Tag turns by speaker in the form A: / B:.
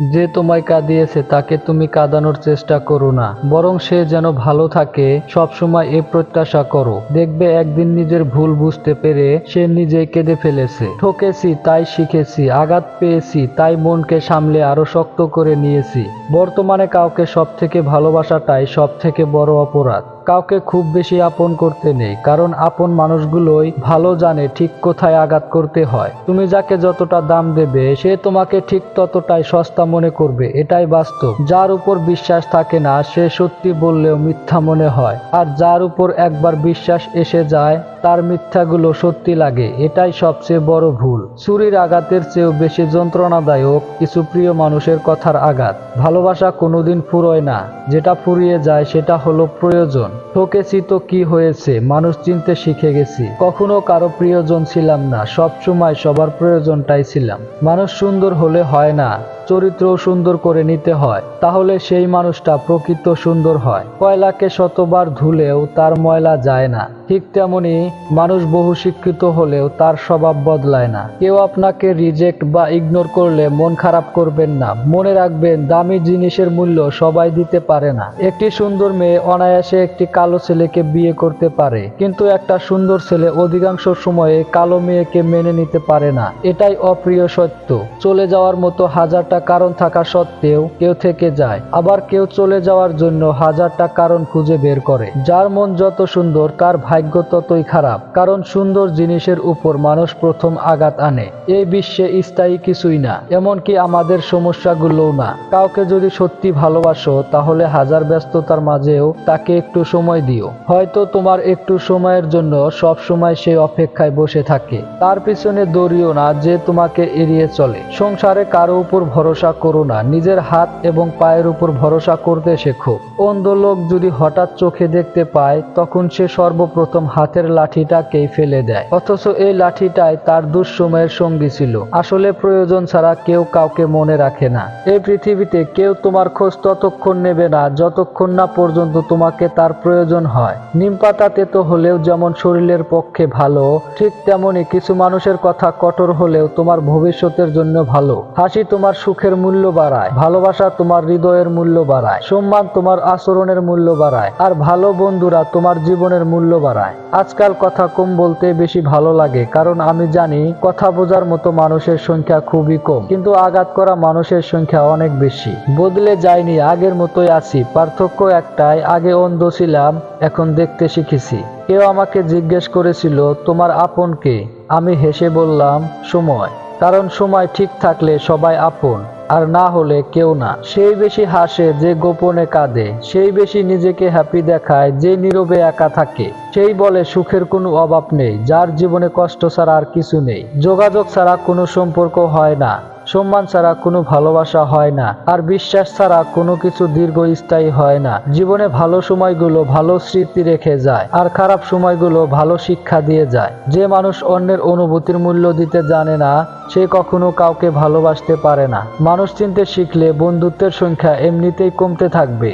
A: যে তোমায় কাঁদিয়েছে, তাকে তুমি কাঁদানোর চেষ্টা করো না। বরং সে যেন ভালো থাকে, সবসময় এ প্রত্যাশা করো। দেখবে একদিন নিজের ভুল বুঝতে পেরে সে নিজেই কেঁদে ফেলেছে। ঠকেছি, তাই শিখেছি, আঘাত পেয়েছি, তাই মনকে সামলে আরও শক্ত করে নিয়েছি। বর্তমানে কাউকে সব থেকে ভালোবাসাটাই সব থেকে বড় অপরাধ। কাউকে খুব বেশি আপন করতে নেই, কারণ আপন মানুষগুলোই ভালো জানে ঠিক কোথায় আঘাত করতে হয়। তুমি যাকে যতটা দাম দেবে, সে তোমাকে ঠিক ততটাই সস্তা মনে করবে, এটাই বাস্তব। যার উপর বিশ্বাস থাকে না, সে সত্যি বললেও মিথ্যা মনে হয়। আর যার উপর একবার বিশ্বাস এসে যায়, তার মিথ্যাগুলো সত্যি লাগে, এটাই সবচেয়ে বড় ভুল। ছুরির আঘাতের চেয়েও বেশি যন্ত্রণাদায়ক কিছু প্রিয় মানুষের কথার আঘাত। ভালোবাসা কোনোদিন ফুরোয় না, যেটা ফুরিয়ে যায় সেটা হলো প্রয়োজন। ঠকেছি তো কি হয়েছে? মানুষ চিনতে শিখে গেছি। কখনো কারও প্রিয়জন ছিলাম না, সব সময় সবার প্রয়োজনটাই ছিলাম। মানুষ সুন্দর হলে হয় না, চরিত্রও সুন্দর করে নিতে হয়। তাহলে সেই মানুষটা প্রকৃত সুন্দর হয়। কয়লাকে শতবার ধুলেও তার ময়লা যায় না। ঠিক তেমনি মানুষ বহু শিক্ষিত হলেও তার স্বভাব বদলায় না। কেউ আপনাকে রিজেক্ট বা ইগনোর করলে মন খারাপ করবেন না। মনে রাখবেন দামি জিনিসের মূল্য সবাই দিতে পারে না। একটি সুন্দর মেয়ে অনায়াসে একটি কালো ছেলেকে বিয়ে করতে পারে, কিন্তু একটা সুন্দর ছেলে অধিকাংশ সময়ে কালো মেয়েকে মেনে নিতে পারে না। এটাই অপ্রিয় সত্য। চলে যাওয়ার মতো হাজারটা কারণ থাকা সত্ত্বেও কেউ থেকে যায়, আবার কেউ চলে যাওয়ার জন্য হাজারটা কারণ খুঁজে বের করে। যার মন যত সুন্দর, তার ভাগ্য ততই খারাপ। কারণ সুন্দর জিনিসের উপর মানুষ প্রথম আঘাত আনে। এই বিশ্বে স্থায়ী কিছুই না, এমনকি আমাদের সমস্যাগুলোও না। কাউকে যদি সত্যি ভালোবাসো, তাহলে হাজার ব্যস্ততার মাঝেও তাকে একটু সময় দিও। হয়তো তোমার একটু সময়ের জন্য সব সময় সে অপেক্ষায় বসে থাকে। তার পিছনে দৌড়িও না যে তোমাকে এড়িয়ে চলে। সংসারে কারও উপর ভরসা করো না। নিজের হাত এবং পায়ের উপর ভরসা করতে শেখো। অন্ধ লোক যদি হঠাৎ চোখে দেখতে পায়, তখন সে সর্বপ্রথম হাতের লাঠিটাকেই ফেলে দেয়। অথচ এই লাঠিটাই তার দুঃসময়ের সঙ্গী ছিল। আসলে প্রয়োজন ছাড়া কেউ কাউকে মনে রাখে না। এই পৃথিবীতে কেউ তোমার খোঁজ ততক্ষণ নেবে না যতক্ষণ না পর্যন্ত তোমাকে তার প্রয়োজন হয়। নিম পাতা তেতো হলেও যেমন শরীরের পক্ষে ভালো, ঠিক তেমনি কিছু মানুষের কথা কঠোর হলেও তোমার ভবিষ্যতের জন্য ভালো। হাসি তোমার সুখের মূল্য বাড়ায়, ভালোবাসা তোমার হৃদয়ের মূল্য বাড়ায়, সম্মান তোমার আচরণের মূল্য বাড়ায়, আর ভালো বন্ধুরা তোমার জীবনের মূল্য বাড়ায়। আজকাল কথা কম বলতে বেশি ভালো লাগে, কারণ আমি জানি কথা বোঝার মতো মানুষের সংখ্যা খুবই কম, কিন্তু আঘাত করা মানুষের সংখ্যা অনেক বেশি। বদলে যায়নি, আগের মতোই আছি, পার্থক্য একটাই, আগে অন্ধ ছিলাম এখন দেখতে শিখেছি। কেউ আমাকে জিজ্ঞেস করেছিল, তোমার আপন কে? আমি হেসে বললাম, সময়। কারণ সময় ঠিক থাকলে সবাই আপন, আর না হলে কেউ না। সেই বেশি হাসে যে গোপনে কাঁদে, সেই বেশি নিজেকে হ্যাপি দেখায় যে নীরবে একা থাকে। সেই বলে, সুখের কোনো অভাব নেই, যার জীবনে কষ্ট ছাড়া আর কিছু নেই। যোগাযোগ ছাড়া কোনো সম্পর্ক হয় না। সম্মান ছাড়া কোনো ভালোবাসা হয় না, আর বিশ্বাস ছাড়া কোনো কিছু দীর্ঘস্থায়ী হয় না। জীবনে ভালো সময়গুলো ভালো স্মৃতি রেখে যায়, আর খারাপ সময়গুলো ভালো শিক্ষা দিয়ে যায়। যে মানুষ অন্যের অনুভূতির মূল্য দিতে জানে না, সে কখনো কাউকে ভালোবাসতে পারে না। মানুষ চিনতে শিখলে বন্ধুত্বের সংখ্যা এমনিতেই কমতে থাকবে।